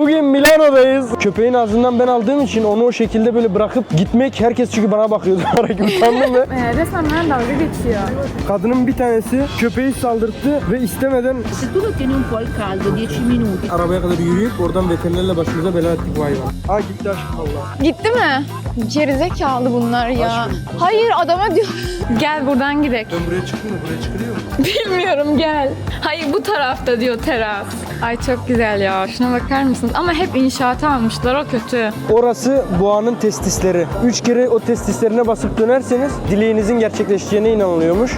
Bugün Milano'dayız. Köpeğin ağzından ben aldığım için onu o şekilde böyle bırakıp gitmek herkes çünkü bana bakıyordu. Hareket utandım ve Ee, resmen bana dalga geçiyor. kadının bir tanesi köpeği saldırttı ve istemeden Se tu lo tieni un po' al caldo 10 minuti, arabaya kadar yürüyüp oradan veterinerle başımıza bela ettik bu hayvan. Ha gitti aşkım valla. Gitti mi? Gerizekalı bunlar ya. Hayır adama diyor. gel buradan gidelim. Ben buraya çıktım mı? Buraya çıkılıyor mu? Bilmiyorum gel. Hayır bu tarafta diyor teras. Ay çok güzel ya. Şuna bakar mısınız? Ama hep inşaata almışlar o kötü. Orası boğanın testisleri. Üç kere o testislerine basıp dönerseniz dileğinizin gerçekleşeceğine inanılıyormuş.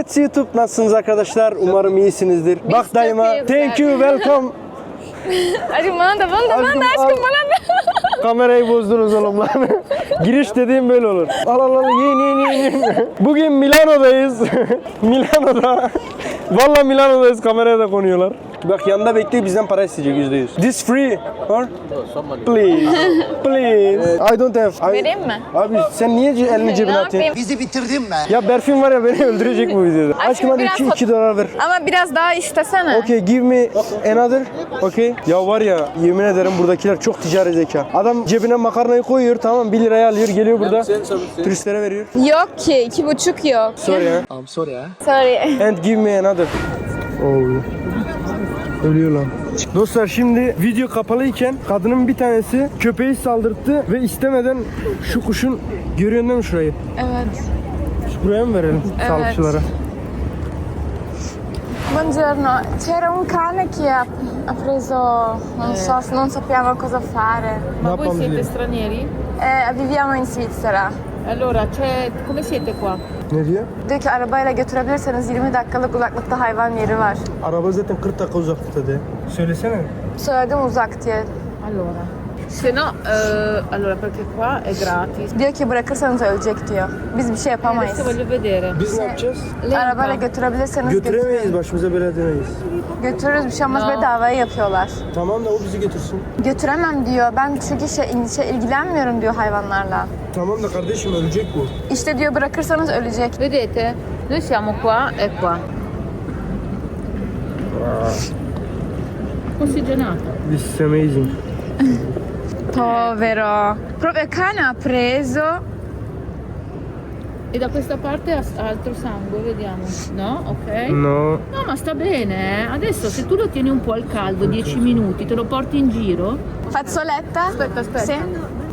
Great YouTube nasılsınız arkadaşlar? Umarım iyisinizdir. Bak daima. Thank you, welcome. Hadi bana da bana da bana Aşkım, da aşkım bana da. Kamerayı bozdunuz oğlum lan. Giriş dediğim böyle olur. Al al al yiyin yiyin, yiyin. Bugün Milano'dayız. Milano'da. Valla Milano'dayız kameraya da konuyorlar. Bak yanında bekliyor bizden para isteyecek yüzde yüz. This free. Or? Please. Please. I don't have. I- Vereyim mi? Abi sen niye ce- elini cebine ne atıyorsun? yapayım? Bizi bitirdin be. Ya Berfin var ya beni öldürecek bu videoda. Aşkım hadi biraz 2 fot- 2 dolar ver. Ama biraz daha istesene. Okay, give me another. Okay. Ya var ya yemin ederim buradakiler çok ticari zeka. Adam cebine makarnayı koyuyor tamam 1 liraya alıyor geliyor burada turistlere veriyor. Yok ki iki buçuk yok. Sorry ya. Sorry. And give me another. Oh. Ölüyor lan. Dostlar şimdi video kapalıyken kadının bir tanesi köpeği saldırttı ve istemeden şu kuşun görüyorsun değil mi şurayı? Evet. Şu buraya mı verelim sağlıkçılara? Buongiorno, c'era un cane che ha, ha preso, non so, non sappiamo cosa fare. Ma voi siete stranieri? Eh, viviamo in Svizzera. Allora, c'è... come siete qua? Ne diyor? Diyor ki arabayla götürebilirseniz 20 dakikalık uzaklıkta hayvan yeri var. Araba zaten 40 dakika uzaklıkta de. Söylesene. Söyledim uzak diye. Allora. Se no, eh, allora perché qua è gratis. Diyor ki bırakırsanız ölecek diyor. Biz bir şey yapamayız. Adesso voglio vedere. Biz ne yapacağız? Arabayla götürebilirseniz Götüremeyiz götürün. başımıza bela demeyiz. Götürürüz bir şey olmaz bedavaya yapıyorlar. Tamam da o bizi götürsün. Götüremem diyor. Ben çünkü şey, şey ilgilenmiyorum diyor hayvanlarla. Tamam da kardeşim ölecek bu. İşte diyor bırakırsanız ölecek. Vedete? Noi siamo qua e qua. Ossigenata. This is amazing. Povero. Proprio il cane ha preso. E da questa parte ha altro sangue, vediamo. No? Ok. No. No, ma sta bene. eh. Adesso se tu lo tieni un po' al caldo 10 minuti, te lo porti in giro. Fazzoletta? Aspetta, aspetta. Sì.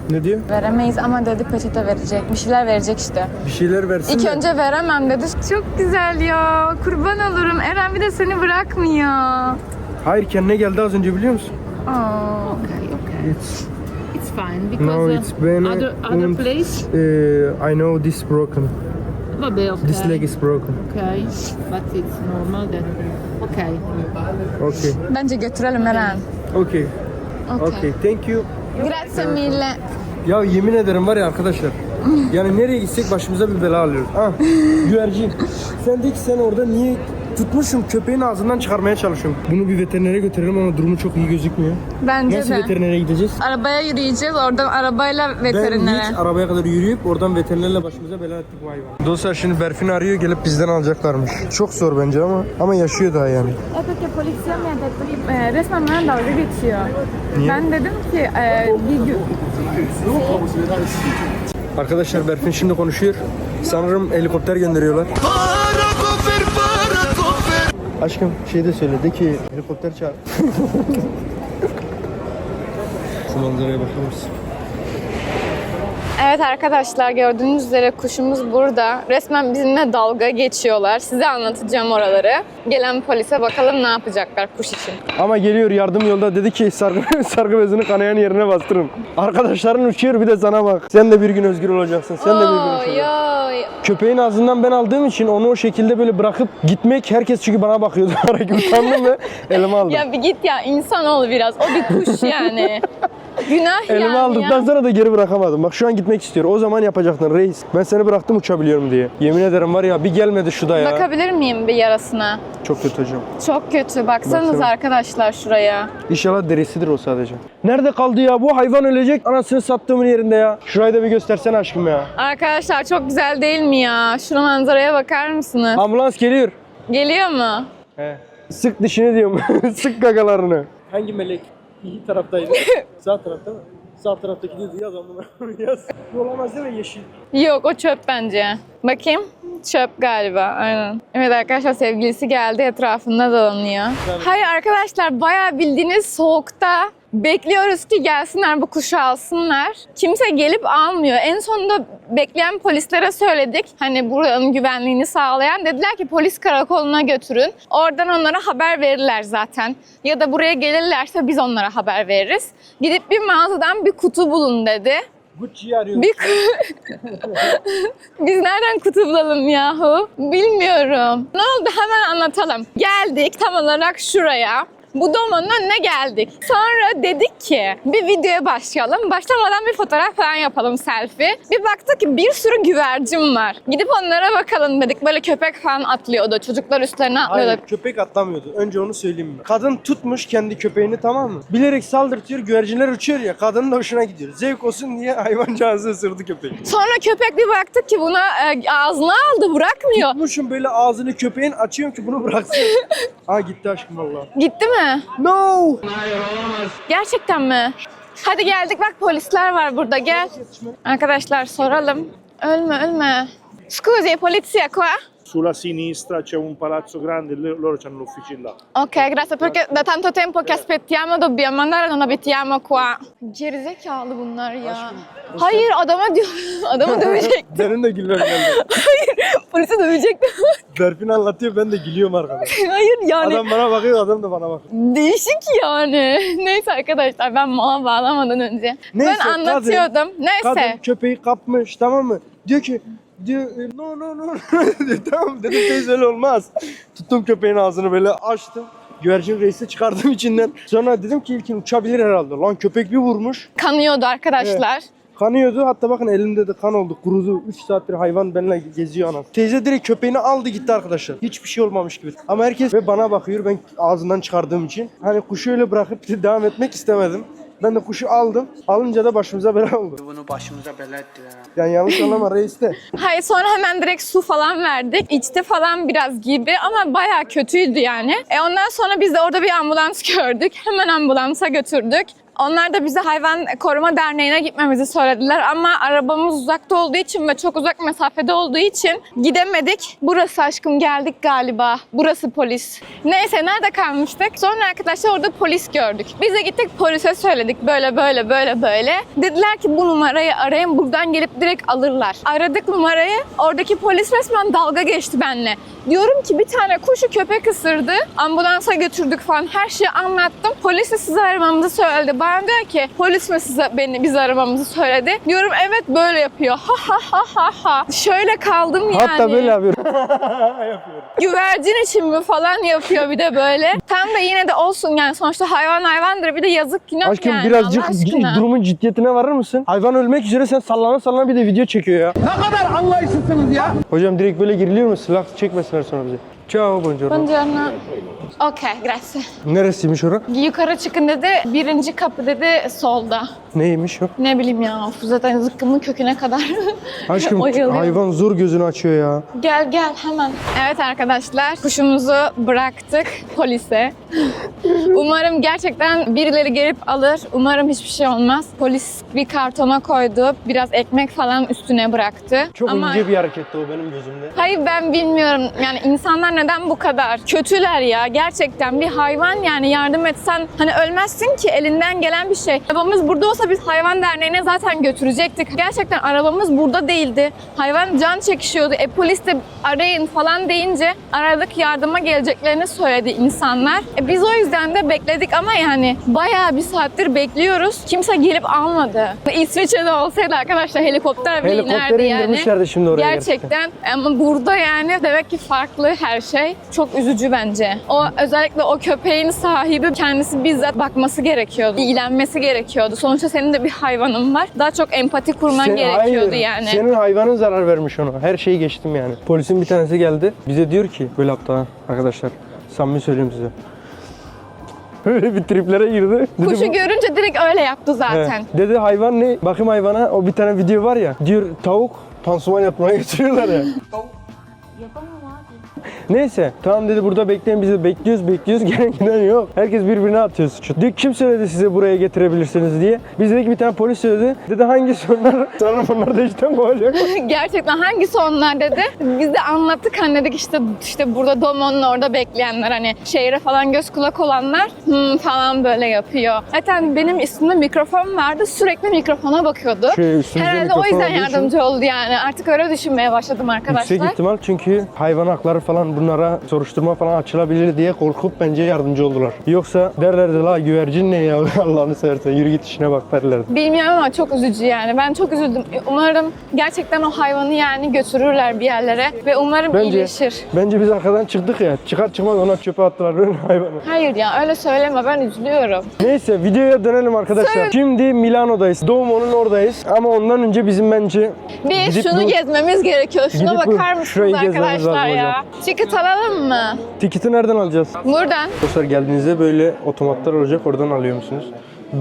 Ne diyor? Veremeyiz ama dedi peçete verecek. Bir şeyler verecek işte. Bir şeyler versin İlk de. önce veremem dedi. Çok güzel ya. Kurban olurum. Eren bir de seni bırakmıyor. Hayır kendine geldi az önce biliyor musun? Aa. Okay, okay. Fine because no, uh, it's bene. other, other and, place. uh, I know this broken. Vabbè, ok. This leg is broken. Okay, but it's normal then. Okay. Okay. Bence götürelim Eren. Okay. Okay. Okay. Thank you. Grazie mille. Ya yemin ederim var ya arkadaşlar. Yani nereye gitsek başımıza bir bela alıyoruz. Ha, güvercin. Sen de ki sen orada niye tutmuşum köpeğin ağzından çıkarmaya çalışıyorum. Bunu bir veterinere götürelim ama durumu çok iyi gözükmüyor. Bence Nasıl de. veterinere gideceğiz? Arabaya yürüyeceğiz. Oradan arabayla Ben veterinere. hiç arabaya kadar yürüyüp oradan veterinerle başımıza bela ettik bu hayvan. Dostlar şimdi Berfin arıyor gelip bizden alacaklarmış. Çok zor bence ama ama yaşıyor daha yani. E perché polizia mi ha detto di... E, resmen bana dalga geçiyor. Niye? Ben dedim ki e, bir gün... Arkadaşlar Berfin şimdi konuşuyor. Sanırım helikopter gönderiyorlar. Aşkım şey de söyledi ki helikopter çağır. Şu manzaraya bakar mısın? Evet arkadaşlar gördüğünüz üzere kuşumuz burada. Resmen bizimle dalga geçiyorlar. Size anlatacağım oraları. Gelen polise bakalım ne yapacaklar kuş için. Ama geliyor yardım yolda dedi ki sargı, sargı bezini kanayan yerine bastırın. Arkadaşların uçuyor bir de sana bak. Sen de bir gün özgür olacaksın. Sen de bir gün uçacaksın. oy. Köpeğin ağzından ben aldığım için onu o şekilde böyle bırakıp gitmek herkes çünkü bana bakıyordu. Utandım ve elime aldım. Ya bir git ya insan ol biraz. O bir kuş yani. Günah Elime yani aldıktan ya. sonra da geri bırakamadım. Bak şu an gitmek istiyor. O zaman yapacaktın reis. Ben seni bıraktım uçabiliyorum diye. Yemin ederim var ya bir gelmedi şu da ya. Bakabilir miyim bir yarasına? Çok kötü hocam. Çok kötü. Baksanıza Baksana. arkadaşlar şuraya. İnşallah derisidir o sadece. Nerede kaldı ya? Bu hayvan ölecek. Anasını sattığımın yerinde ya. Şurayı da bir göstersene aşkım ya. Arkadaşlar çok güzel değil mi ya? Şu manzaraya bakar mısınız? Ambulans geliyor. Geliyor mu? He. Sık dişini diyorum. Sık gagalarını. Hangi melek? İyi taraftaydı. Sağ tarafta mı? Sağ taraftaki dedi yaz onu. yaz. Olamaz değil mi yeşil? Yok o çöp bence. Bakayım. Çöp galiba. Aynen. Evet arkadaşlar sevgilisi geldi etrafında dolanıyor. Hayır arkadaşlar bayağı bildiğiniz soğukta bekliyoruz ki gelsinler bu kuşu alsınlar. Kimse gelip almıyor. En sonunda bekleyen polislere söyledik. Hani buranın güvenliğini sağlayan. Dediler ki polis karakoluna götürün. Oradan onlara haber verirler zaten. Ya da buraya gelirlerse biz onlara haber veririz. Gidip bir mağazadan bir kutu bulun dedi. Gucci'yi arıyorum. Bir Biz nereden kutu bulalım yahu? Bilmiyorum. Ne oldu hemen anlatalım. Geldik tam olarak şuraya. Bu domanın önüne geldik. Sonra dedik ki bir videoya başlayalım. Başlamadan bir fotoğraf falan yapalım selfie. Bir baktık ki bir sürü güvercin var. Gidip onlara bakalım dedik. Böyle köpek falan atlıyordu. Çocuklar üstlerine atlıyordu. Hayır köpek atlamıyordu. Önce onu söyleyeyim mi? Kadın tutmuş kendi köpeğini tamam mı? Bilerek saldırtıyor. Güvercinler uçuyor ya. Kadının da hoşuna gidiyor. Zevk olsun diye hayvancağızı ısırdı köpek. Sonra köpek bir baktık ki buna e, ağzına aldı bırakmıyor. Tutmuşum böyle ağzını köpeğin açıyorum ki bunu bıraksın. Aa gitti aşkım valla. Gitti mi? No! Gerçekten mi? Hadi geldik bak polisler var burada gel. Arkadaşlar soralım. Ölme ölme. Scusi, polizia qua? Sulla sinistra c'è un palazzo grande, lo- loro hanno l'ufficina là. Ok, grazie perché da tanto tempo che aspettiamo dobbiamo andare non abitiamo qua. Gerizekalı bunlar ya. Hayır adama diyor. Adamı dövecek. Benim de gülmem geldi. Hayır polisi dövecekti. Berfin anlatıyor ben de gülüyorum arkada. Hayır yani Adam bana bakıyor adam da bana bakıyor. değişik yani. Neyse arkadaşlar ben mala bağlamadan önce. Neyse, ben anlatıyordum. Neyse. Kadın köpeği kapmış tamam mı? Diyor ki diyor e, no no no diyor, tamam dedim teyze öyle olmaz. Tuttum köpeğin ağzını böyle açtım. Güvercin reisi çıkardım içinden. Sonra dedim ki ilkin uçabilir herhalde. Lan köpek bir vurmuş. Kanıyordu arkadaşlar. Kanıyordu. Hatta bakın elimde de kan oldu. Kurudu. 3 saattir hayvan benimle geziyor anam. Teyze direkt köpeğini aldı gitti arkadaşlar. Hiçbir şey olmamış gibi. Ama herkes ve bana bakıyor. Ben ağzından çıkardığım için. Hani kuşu öyle bırakıp devam etmek istemedim. Ben de kuşu aldım. Alınca da başımıza bela oldu. Bunu başımıza bela ettiler. Yani yanlış anlama reis de. Hayır sonra hemen direkt su falan verdik. İçti falan biraz gibi ama bayağı kötüydü yani. E ondan sonra biz de orada bir ambulans gördük. Hemen ambulansa götürdük. Onlar da bize hayvan koruma derneğine gitmemizi söylediler ama arabamız uzakta olduğu için ve çok uzak mesafede olduğu için gidemedik. Burası aşkım geldik galiba. Burası polis. Neyse nerede kalmıştık? Sonra arkadaşlar orada polis gördük. Biz de gittik polise söyledik böyle böyle böyle böyle. Dediler ki bu numarayı arayın buradan gelip direkt alırlar. Aradık numarayı. Oradaki polis resmen dalga geçti benimle. Diyorum ki bir tane kuşu köpek ısırdı. Ambulansa götürdük falan. Her şeyi anlattım. Polis de sizi aramamızı söyledi. Bana diyor ki polis mi size beni bizi aramamızı söyledi. Diyorum evet böyle yapıyor. Ha ha ha ha ha. Şöyle kaldım yani. Hatta böyle yapıyorum. Güvercin için mi falan yapıyor bir de böyle. Tam da yine de olsun yani sonuçta hayvan hayvandır. Bir de yazık günah Aşkım yani birazcık Allah aşkına. durumun ciddiyetine varır mısın? Hayvan ölmek üzere sen sallana sallana bir de video çekiyor ya. Ne kadar anlayışsızsınız ya. Hocam direkt böyle giriliyor mu? Silah çekmesinler sonra bize. Ciao buongiorno. Buongiorno. Ok, grazie. Neresiymiş orası? Yukarı çıkın dedi. Birinci kapı dedi solda. Neymiş o? Ne bileyim ya. Zaten zıkkımın köküne kadar. Aşkım Oyalıyorum. hayvan zor gözünü açıyor ya. Gel gel hemen. Evet arkadaşlar kuşumuzu bıraktık polise. Umarım gerçekten birileri gelip alır. Umarım hiçbir şey olmaz. Polis bir kartona koydu. Biraz ekmek falan üstüne bıraktı. Çok Ama... ince bir hareketti o benim gözümde. Hayır ben bilmiyorum. Yani insanlar neden bu kadar kötüler ya? Gerçekten bir hayvan yani yardım etsen hani ölmezsin ki elinden gelen bir şey. Arabamız burada olsa biz hayvan derneğine zaten götürecektik. Gerçekten arabamız burada değildi. Hayvan can çekişiyordu. E polis de arayın falan deyince aradık yardıma geleceklerini söyledi insanlar. E biz o yüzden de bekledik ama yani bayağı bir saattir bekliyoruz. Kimse gelip almadı. İsviçre'de olsaydı arkadaşlar helikopter bile inerdi Helikopteri yani. indirmişlerdi şimdi oraya Gerçekten ama burada yani demek ki farklı her şey çok üzücü bence. O özellikle o köpeğin sahibi kendisi bizzat bakması gerekiyordu. ilgilenmesi gerekiyordu. Sonuçta senin de bir hayvanın var. Daha çok empati kurman Sen- gerekiyordu hayır, yani. Senin hayvanın zarar vermiş ona. Her şeyi geçtim yani. Polisin bir tanesi geldi. Bize diyor ki böyle hafta arkadaşlar samimi söyleyeyim size. Öyle bir triplere girdi. Dedi Kuşu bu- görünce direkt öyle yaptı zaten. He. Dedi hayvan ne? Bakım hayvana o bir tane video var ya. Diyor tavuk pansuman yapmaya getiriyorlar ya. Neyse tamam dedi burada bekleyin biz de bekliyoruz bekliyoruz gelen giden yok. Herkes birbirine atıyor suçu. Diyor kim söyledi size buraya getirebilirsiniz diye. Biz dedik bir tane polis söyledi. Dedi hangisi onlar? Sanırım onlar da işten kovacak. Gerçekten hangisi onlar dedi. Biz de anlattık hani dedik işte işte burada Domo'nun orada bekleyenler hani şehre falan göz kulak olanlar hmm, falan böyle yapıyor. Zaten benim üstümde mikrofon vardı sürekli mikrofona bakıyordu. Şey, Herhalde o yüzden olduğu için- yardımcı oldu yani. Artık öyle düşünmeye başladım arkadaşlar. Yüksek ihtimal çünkü hayvan hakları falan bunlara soruşturma falan açılabilir diye korkup bence yardımcı oldular. Yoksa derlerdi la güvercin ne ya Allah'ını seversen yürü git işine bak derlerdi. Bilmiyorum ama çok üzücü yani. Ben çok üzüldüm. Umarım gerçekten o hayvanı yani götürürler bir yerlere ve umarım Bence, iyileşir. bence biz arkadan çıktık ya. Çıkar çıkmaz ona çöpe attılar öyle hayvanı. Hayır ya öyle söyleme ben üzülüyorum. Neyse videoya dönelim arkadaşlar. Söyle. Şimdi Milano'dayız. Doğumo'nun oradayız. Ama ondan önce bizim bence Bir şunu bu- gezmemiz gerekiyor. Şuna bu- bakar şurayı mısınız arkadaşlar ya? Ticket alalım mı? tiketi nereden alacağız? Buradan. Dostlar geldiğinizde böyle otomatlar olacak oradan alıyor musunuz?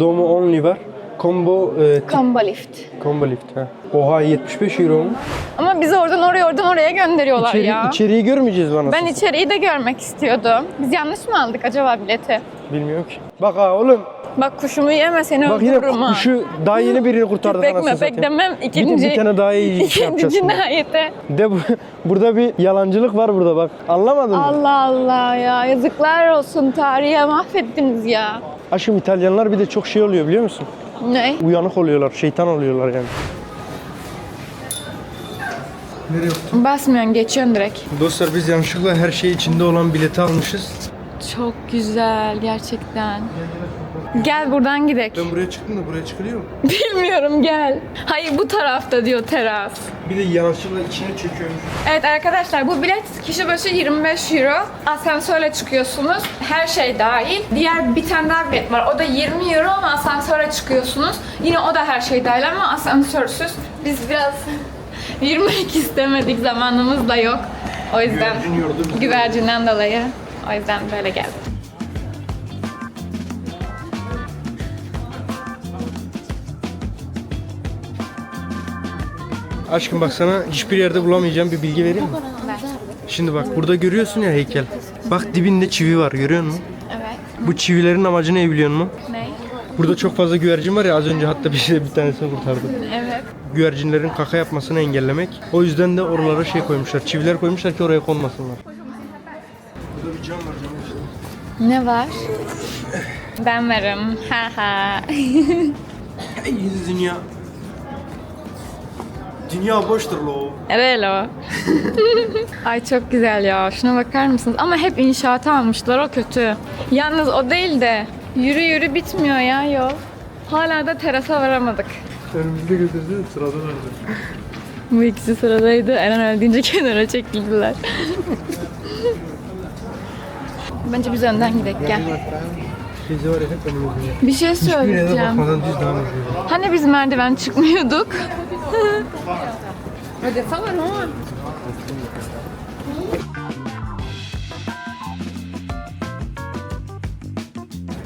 Domo only var. Combo e, Combo lift. combo lift ha. Oha 75 euro mu? Ama bizi oradan oraya oradan oraya gönderiyorlar İçeri, ya. içeriği görmeyeceğiz bana. Ben içeriği de görmek istiyordum. Biz yanlış mı aldık acaba bileti? Bilmiyorum ki. Bak ha oğlum. Bak kuşumu yeme seni Bak yine öldürürüm ha. kuşu daha yeni birini kurtardık Köpek anasını demem ikinci, bir tane daha iyi iş ikinci yapacağız şimdi. cinayete. De bu, burada bir yalancılık var burada bak. Anlamadın mı? Allah Allah ya yazıklar olsun tarihe mahvettiniz ya. Aşkım İtalyanlar bir de çok şey oluyor biliyor musun? Ne? Uyanık oluyorlar, şeytan oluyorlar yani. Nereye Basmıyorsun geçiyorsun direkt. Dostlar biz yanlışlıkla her şey içinde olan bileti almışız. Çok güzel gerçekten. Gel buradan gidelim. Ben buraya çıktım da buraya çıkılıyor mu? Bilmiyorum gel. Hayır bu tarafta diyor teras. Bir de yanlışlıkla içine çekiyormuş. Evet arkadaşlar bu bilet kişi başı 25 euro. Asansörle çıkıyorsunuz. Her şey dahil. Diğer bir tane daha bilet var. O da 20 euro ama asansöre çıkıyorsunuz. Yine o da her şey dahil ama asansörsüz. Biz biraz yürümek istemedik. Zamanımız da yok. O yüzden güvercinden dolayı. O yüzden böyle geldik. Aşkım bak sana hiçbir yerde bulamayacağım bir bilgi vereyim mi? Şimdi bak burada görüyorsun ya heykel. Bak dibinde çivi var görüyor musun? Evet. Bu çivilerin amacı ne biliyor musun? Ne? Burada çok fazla güvercin var ya az önce hatta bir şey bir tanesini kurtardım. Evet. Güvercinlerin kaka yapmasını engellemek. O yüzden de oralara şey koymuşlar. Çiviler koymuşlar ki oraya konmasınlar. Bir cam var cam işte. Ne var? Ben varım. Ha ha. Ey dünya. Dünya boştur lo. Evet o. Ay çok güzel ya. Şuna bakar mısınız? Ama hep inşaata almışlar. O kötü. Yalnız o değil de yürü yürü bitmiyor ya yol. Hala da terasa varamadık. Önümüzde götürdü sırada vardı. Bu ikisi sıradaydı. Eren öldüğünce kenara çekildiler. Bence biz önden gidelim gel. Bir şey söyleyeceğim. Hani biz merdiven çıkmıyorduk? Hadi falan o.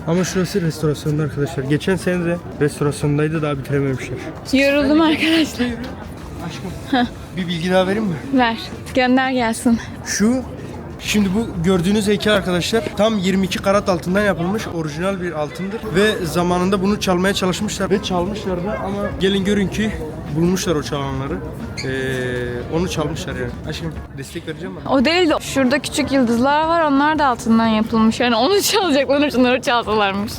Ama şurası restorasyonda arkadaşlar. Geçen sene de restorasyondaydı daha bitirememişler. Yoruldum arkadaşlar. Aşkım bir bilgi daha vereyim mi? Ver. Gönder gelsin. Şu Şimdi bu gördüğünüz heykel arkadaşlar tam 22 karat altından yapılmış orijinal bir altındır ve zamanında bunu çalmaya çalışmışlar ve çalmışlar da ama gelin görün ki bulmuşlar o çalanları. Ee, onu çalmışlar yani. Aşkım destek vereceğim mi? O değil de şurada küçük yıldızlar var onlar da altından yapılmış. Yani onu çalacaklar şunları çalsalarmış.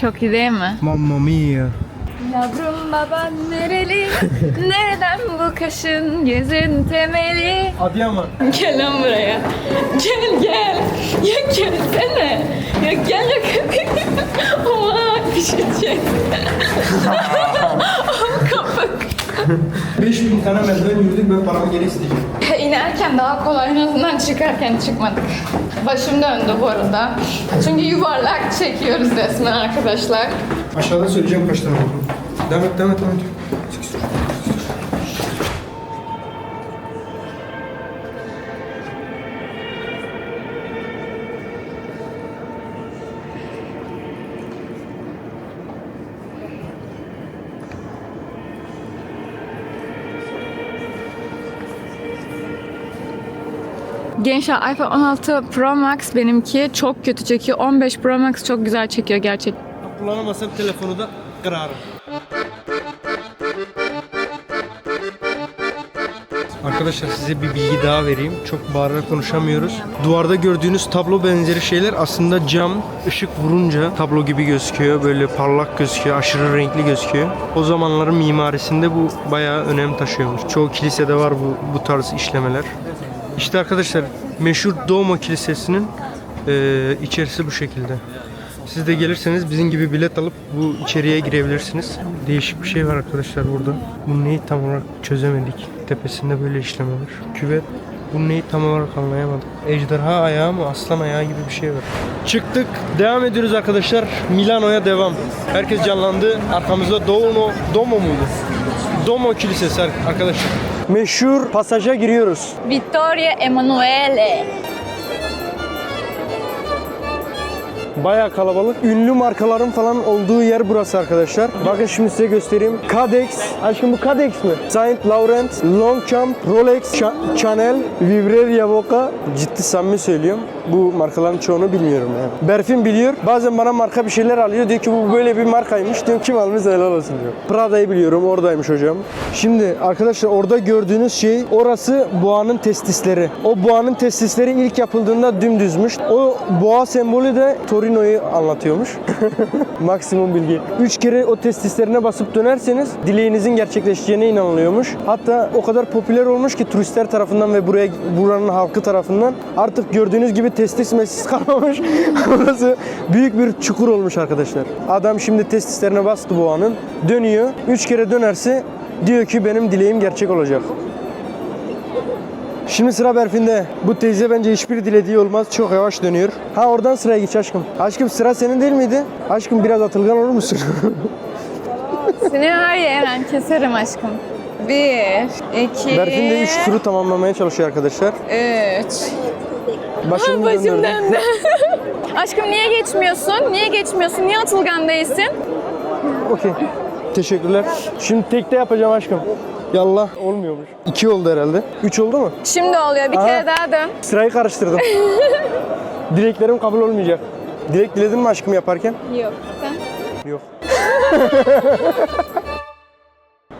Çok iyi değil mi? Mamma mia. Yavrum baban nereli? Nereden bu kaşın yüzün temeli? Adıyaman. Gel lan buraya. Gel gel. Ya gelsene. Ya Gel yakın. Aman düşecek. 5000 tane merdiven yürüdük ben paramı geri isteyeceğim. İnerken daha kolay en azından çıkarken çıkmadık. Başım döndü bu arada. Çünkü yuvarlak çekiyoruz resmen arkadaşlar. Aşağıda söyleyeceğim kaç tane oldu. Devam et devam et devam et. Gençler iPhone 16 Pro Max benimki çok kötü çekiyor. 15 Pro Max çok güzel çekiyor gerçekten. Kullanamazsam telefonu da kırarım. Arkadaşlar size bir bilgi daha vereyim. Çok bağırarak konuşamıyoruz. Duvarda gördüğünüz tablo benzeri şeyler aslında cam, ışık vurunca tablo gibi gözüküyor. Böyle parlak gözüküyor, aşırı renkli gözüküyor. O zamanların mimarisinde bu bayağı önem taşıyormuş. Çoğu kilisede var bu, bu tarz işlemeler. İşte arkadaşlar meşhur Duomo Kilisesi'nin eee, içerisi bu şekilde. Siz de gelirseniz bizim gibi bilet alıp bu içeriye girebilirsiniz. Değişik bir şey var arkadaşlar burada. Bu neyi tam olarak çözemedik. Tepesinde böyle işleme var. Küvet. Bu neyi tam olarak anlayamadık. Ejderha ayağı mı aslan ayağı gibi bir şey var. Çıktık. Devam ediyoruz arkadaşlar. Milano'ya devam. Herkes canlandı. Arkamızda Domo, Domo muydu? Domo Kilisesi arkadaşlar. Meşhur pasaja giriyoruz. Vittoria Emanuele. Bayağı kalabalık. Ünlü markaların falan olduğu yer burası arkadaşlar. Bakın şimdi size göstereyim. Cadex. Aşkım bu Cadex mi? Saint Laurent, Longchamp, Rolex, Cha- Chanel, Vibreria Voca. Ciddi samimi söylüyorum. Bu markaların çoğunu bilmiyorum yani. Berfin biliyor. Bazen bana marka bir şeyler alıyor. Diyor ki bu böyle bir markaymış. Diyorum kim almış helal olsun diyor. Prada'yı biliyorum. Oradaymış hocam. Şimdi arkadaşlar orada gördüğünüz şey orası boğanın testisleri. O boğanın testisleri ilk yapıldığında dümdüzmüş. O boğa sembolü de Torino'yu anlatıyormuş. Maksimum bilgi. Üç kere o testislerine basıp dönerseniz dileğinizin gerçekleşeceğine inanılıyormuş. Hatta o kadar popüler olmuş ki turistler tarafından ve buraya buranın halkı tarafından artık gördüğünüz gibi testis mesis kalmamış. Burası büyük bir çukur olmuş arkadaşlar. Adam şimdi testislerine bastı boğanın. Dönüyor. Üç kere dönerse diyor ki benim dileğim gerçek olacak. Şimdi sıra Berfin'de. Bu teyze bence hiçbir dilediği olmaz. Çok yavaş dönüyor. Ha oradan sıraya geç aşkım. Aşkım sıra senin değil miydi? Aşkım biraz atılgan olur musun? Seni var ya Eren keserim aşkım. Bir, iki, Berfin de 3 turu tamamlamaya çalışıyor arkadaşlar. üç. Başını Başım döndürdü. döndü. aşkım niye geçmiyorsun? Niye geçmiyorsun? Niye atılgan değilsin? Okey. Teşekkürler. Şimdi tekte yapacağım aşkım. Yallah olmuyormuş. 2 oldu herhalde. 3 oldu mu? Şimdi oluyor. Bir Aha. kere daha dön. Sırayı karıştırdım. Dileklerim kabul olmayacak. Dilek diledin mi aşkım yaparken? Yok. Sen? Yok.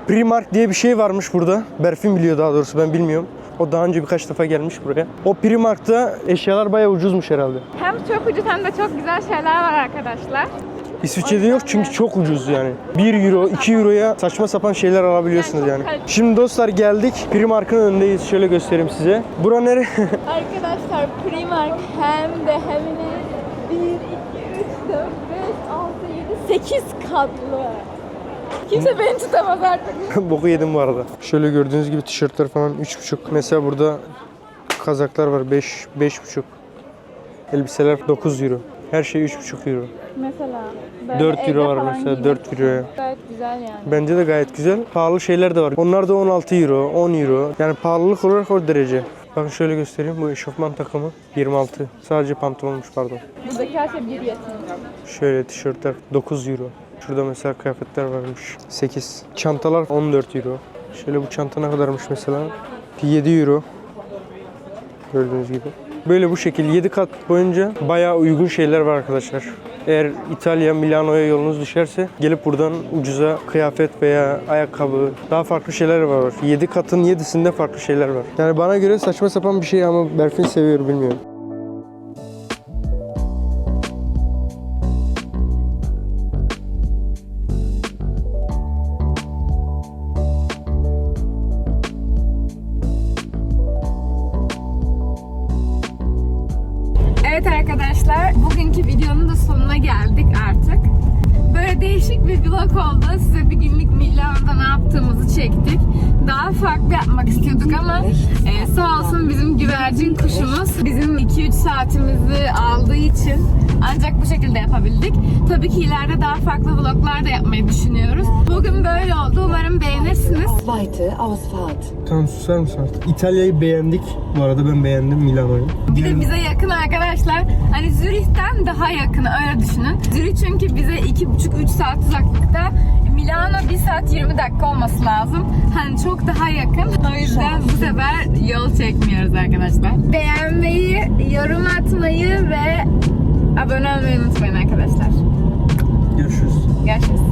Primark diye bir şey varmış burada. Berfin biliyor daha doğrusu ben bilmiyorum. O daha önce birkaç defa gelmiş buraya. O Primark'ta eşyalar bayağı ucuzmuş herhalde. Hem çok ucuz hem de çok güzel şeyler var arkadaşlar. İsviçre'de yok çünkü çok ucuz yani. 1 euro, 2 euroya saçma sapan şeyler alabiliyorsunuz Yani. Şimdi dostlar geldik. Primark'ın önündeyiz. Şöyle göstereyim size. Bura nere? Arkadaşlar Primark hem de hem de 1, 2, 3, 4, 5, 6, 7, 8 katlı. Kimse beni tutamaz artık. Boku yedim bu arada. Şöyle gördüğünüz gibi tişörtler falan 3,5. Mesela burada kazaklar var 5 5,5. Elbiseler 9 euro. Her şey 3,5 euro. Mesela. 4 euro var mesela 4 euroya. Gayet güzel yani. Bence de gayet güzel. Pahalı şeyler de var. Onlar da 16 euro, 10 euro. Yani pahalılık olarak o derece. Bakın şöyle göstereyim. Bu eşofman takımı 26. Sadece pantolonmuş pardon. Buradaki her şey bir yetmiyor. Şöyle tişörtler 9 euro. Şurada mesela kıyafetler varmış. 8. Çantalar 14 euro. Şöyle bu çanta ne kadarmış mesela? 7 euro. Gördüğünüz gibi. Böyle bu şekil 7 kat boyunca bayağı uygun şeyler var arkadaşlar. Eğer İtalya, Milano'ya yolunuz düşerse gelip buradan ucuza kıyafet veya ayakkabı daha farklı şeyler var. 7 katın 7'sinde farklı şeyler var. Yani bana göre saçma sapan bir şey ama Berfin seviyor bilmiyorum. Yapabildik. Tabii ki ileride daha farklı vloglar da yapmayı düşünüyoruz. Bugün böyle oldu. Umarım beğenirsiniz. Zweite Ausfahrt. Tamam susar mısın artık? İtalya'yı beğendik. Bu arada ben beğendim Milano'yu. Bir de bize yakın arkadaşlar. Hani Zürih'ten daha yakın öyle düşünün. Zürih çünkü bize 2,5-3 saat uzaklıkta. Milano 1 saat 20 dakika olması lazım. Hani çok daha yakın. O yüzden bu sefer yol çekmiyoruz arkadaşlar. Beğenmeyi, yorum atmayı ve Abone olmayı unutmayın arkadaşlar. Görüşürüz. Görüşürüz.